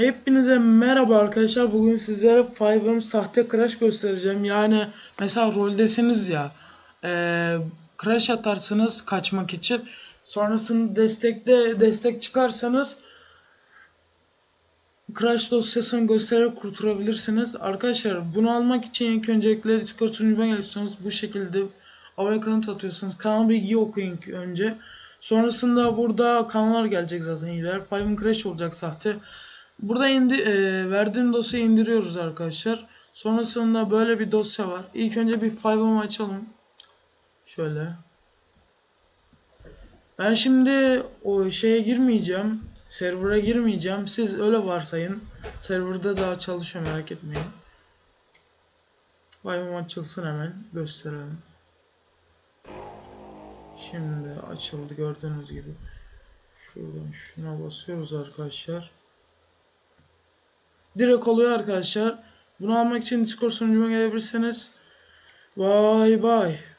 Hepinize merhaba arkadaşlar. Bugün sizlere Fiverr'ın sahte crash göstereceğim. Yani mesela roldesiniz ya. eee crash atarsınız kaçmak için. Sonrasında destekte destek çıkarsanız crash dosyasını göstererek kurtarabilirsiniz. Arkadaşlar bunu almak için ilk öncelikle Discord sunucuma geliyorsunuz. Bu şekilde abone kanıt atıyorsunuz. Kanal bilgiyi okuyun önce. Sonrasında burada kanallar gelecek zaten iler. Fiverr crash olacak sahte. Burada indi, e, verdiğim dosyayı indiriyoruz arkadaşlar. Sonrasında böyle bir dosya var. İlk önce bir Fiverr'ımı açalım. Şöyle. Ben şimdi o şeye girmeyeceğim. Server'a girmeyeceğim. Siz öyle varsayın. Server'da daha çalışıyor merak etmeyin. Fiverr'ım açılsın hemen. Gösterelim. Şimdi açıldı gördüğünüz gibi. Şuradan şuna basıyoruz arkadaşlar. Direkt oluyor arkadaşlar. Bunu almak için Discord sunucuma gelebilirsiniz. Bye bye.